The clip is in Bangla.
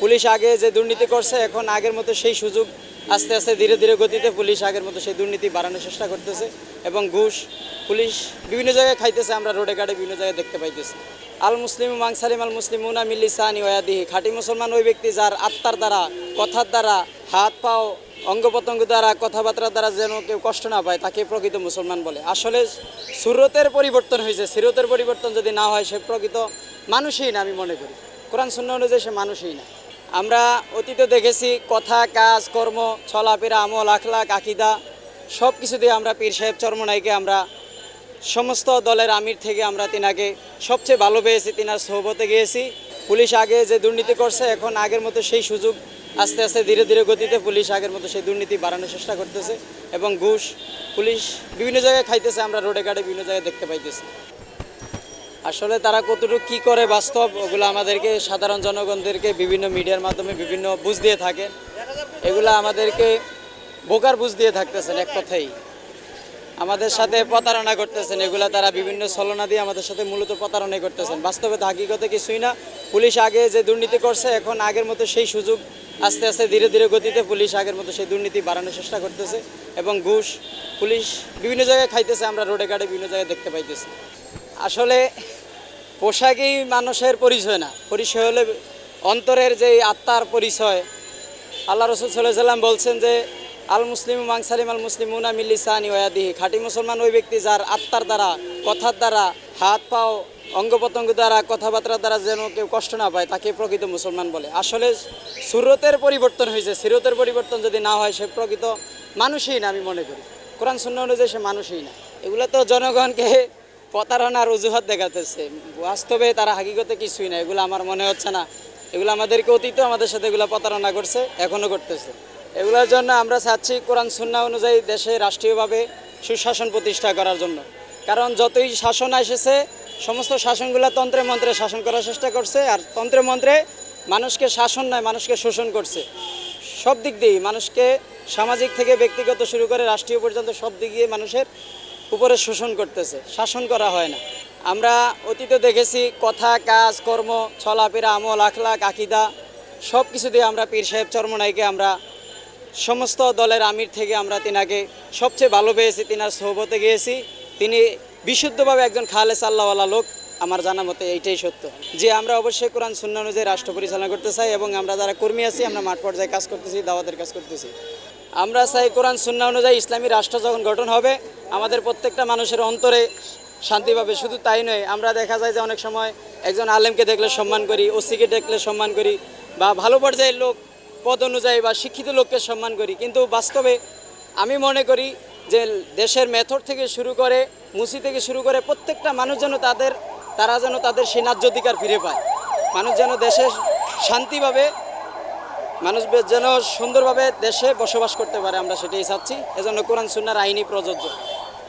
পুলিশ আগে যে দুর্নীতি করছে, এখন আগের মতো সেই সুযোগ আস্তে আস্তে ধীরে ধীরে গতিতে পুলিশ আগের মতো সেই দুর্নীতি বাড়ানোর চেষ্টা করতেছে এবং ঘুষ পুলিশ বিভিন্ন জায়গায় খাইতেছে, আমরা রোডে ঘাটে বিভিন্ন জায়গায় দেখতে পাইতেছি। আল মুসলিম মাংসালিম আল মুসলিম উনা মিল্লিসানি ওয়াদিহি খাঁটি মুসলমান ওই ব্যক্তি যার আত্মার দ্বারা, কথার দ্বারা, হাত পাও অঙ্গ প্রত্যঙ্গ দ্বারা, কথাবার্তার দ্বারা যেন কেউ কষ্ট না পায়, তাকে প্রকৃত মুসলমান বলে। আসলে সুরতের পরিবর্তন হয়েছে, সিরতের পরিবর্তন যদি না হয়, সে প্রকৃত মানুষই না আমি মনে করি। কোরআন শূন্য অনুযায়ী সে মানুষই না। আমরা অতীতে দেখেছি কথা, কাজ, কর্ম, চলাফেরা, আমল আখলাক আকিদা সব কিছু দিয়ে আমরা পীর সাহেব চরমনাইকে আমরা। সমস্ত দলের আমির থেকে আমরা তিনাকে সবচেয়ে ভালো পেয়েছি, তিনার সহবতে গিয়েছি। পুলিশ আগে যে দুর্নীতি করছে, এখন আগের মতো সেই সুযোগ আস্তে আস্তে ধীরে ধীরে গতিতে পুলিশ আগের মতো সেই দুর্নীতি বাড়ানোর চেষ্টা করতেছে এবং ঘুষ পুলিশ বিভিন্ন জায়গায় খাইতেছে, আমরা রোডে ঘাটে বিভিন্ন জায়গায় দেখতে পাইতেছি। আসলে তারা কতটুকু কি করে বাস্তব, ওগুলো আমাদেরকে, সাধারণ জনগণদেরকে বিভিন্ন মিডিয়ার মাধ্যমে বিভিন্ন বুঝ দিয়ে থাকে। এগুলো আমাদেরকে বোকার বুঝ দিয়ে থাকতেছেন এক কথাই। আমাদের সাথে প্রতারণা করতেছেন, এগুলা তারা বিভিন্ন ছলনা দিয়ে আমাদের সাথে মূলত প্রতারণা করতেছেন। বাস্তবে তো হাকিকতে কিছুই না। পুলিশ আগে যে দুর্নীতি করছে, এখন আগের মতো সেই সুযোগ আস্তে আস্তে ধীরে ধীরে গতিতে পুলিশ আগের মতো সেই দুর্নীতি বাড়ানোর চেষ্টা করতেছে এবং ঘুষ, পুলিশ বিভিন্ন জায়গায় খাইতেছে, আমরা রোডে ঘাটে বিভিন্ন জায়গায় দেখতে পাইতেছি। আসলে পোশাকই মানুষের পরিচয় না। পরিচয় হলে অন্তরের যে আত্মার পরিচয়, আল্লাহ রসুল সাল্লাহ সাল্লাম বলছেন যে, আল মুসলিম মাংসালিম আল মুসলিম উনা মিল্লিসানি ওয়াদিহি খাঁটি মুসলমান ওই ব্যক্তি যার আত্মার দ্বারা, কথার দ্বারা, হাত পাও অঙ্গ প্রত্যঙ্গ দ্বারা, কথাবার্তার দ্বারা যেন কেউ কষ্ট না পায়, তাকে প্রকৃত মুসলমান বলে। আসলে সুরতের পরিবর্তন হয়েছে। সিরতের পরিবর্তন যদি না হয়, সে প্রকৃত মানুষই না আমি মনে করি। কোরআন শূন্য অনুযায়ী সে মানুষই না। এগুলো তো জনগণকে প্রতারণার অজুহাত দেখাতেছে। বাস্তবে তারা হাকিকতে কিছুই না এগুলো আমার মনে হচ্ছে না। এগুলো আমাদেরকে অতীত, আমাদের সাথে এগুলো প্রতারণা করছে এখনও করতেছে। এগুলোর জন্য আমরা চাচ্ছি কোরআন, সুন্না অনুযায়ী দেশে রাষ্ট্রীয়ভাবে সুশাসন প্রতিষ্ঠা করার জন্য। কারণ যতই শাসন এসেছে সমস্ত শাসনগুলো তন্ত্রে মন্ত্রে শাসন করার চেষ্টা করছে, আর তন্ত্রে মন্ত্রে মানুষকে শাসন নয়, মানুষকে শোষণ করছে। সব দিক দিয়েই মানুষকে সামাজিক থেকে ব্যক্তিগত শুরু করে রাষ্ট্রীয় পর্যন্ত সব দিক দিয়ে মানুষের উপরে শোষণ করতেছে, শাসন করা হয় না। আমরা অতীতে দেখেছি কথা, কাজ, কর্ম, চলাফেরা, আমল আখলাক আকিদা সব কিছু দিয়ে আমরা পীর সাহেব চরমনাইকে আমরা সমস্ত দলের আমির থেকে আমরা তিনাকে সবচেয়ে ভালো পেয়েছি, তিনার সহবতে গিয়েছি। তিনি বিশুদ্ধভাবে একজন খালেস আল্লাহওয়ালা লোক, আমার জানা মতে এইটাই সত্য। যে আমরা অবশ্যই কোরআন শূন্য অনুযায়ী রাষ্ট্র পরিচালনা করতে চাই এবং আমরা যারা কর্মী আছি, আমরা মাঠ পর্যায়ে কাজ করতেছি, দাওয়াতের কাজ করতেছি। আমরা চাই কোরআন শূন্য অনুযায়ী ইসলামী রাষ্ট্র যখন গঠন হবে, আমাদের প্রত্যেকটা মানুষের অন্তরে শান্তি পাবে। শুধু তাই নয়, আমরা দেখা যায় যে অনেক সময় একজন আলেমকে দেখলে সম্মান করি, ওসিকে দেখলে সম্মান করি, বা ভালো পর্যায়ের লোক, পদ অনুযায়ী বা শিক্ষিত লোককে সম্মান করি। কিন্তু বাস্তবে আমি মনে করি যে দেশের মেথড থেকে শুরু করে, মুসি থেকে শুরু করে প্রত্যেকটা মানুষ যেন তাদের, তারা যেন তাদের সেই অধিকার ফিরে পায়। মানুষ যেন দেশের শান্তিভাবে মানুষ যেন সুন্দরভাবে দেশে বসবাস করতে পারে, আমরা সেটাই চাচ্ছি। এজন্য কোরআন, সুন্নার আইনি প্রযোজ্য।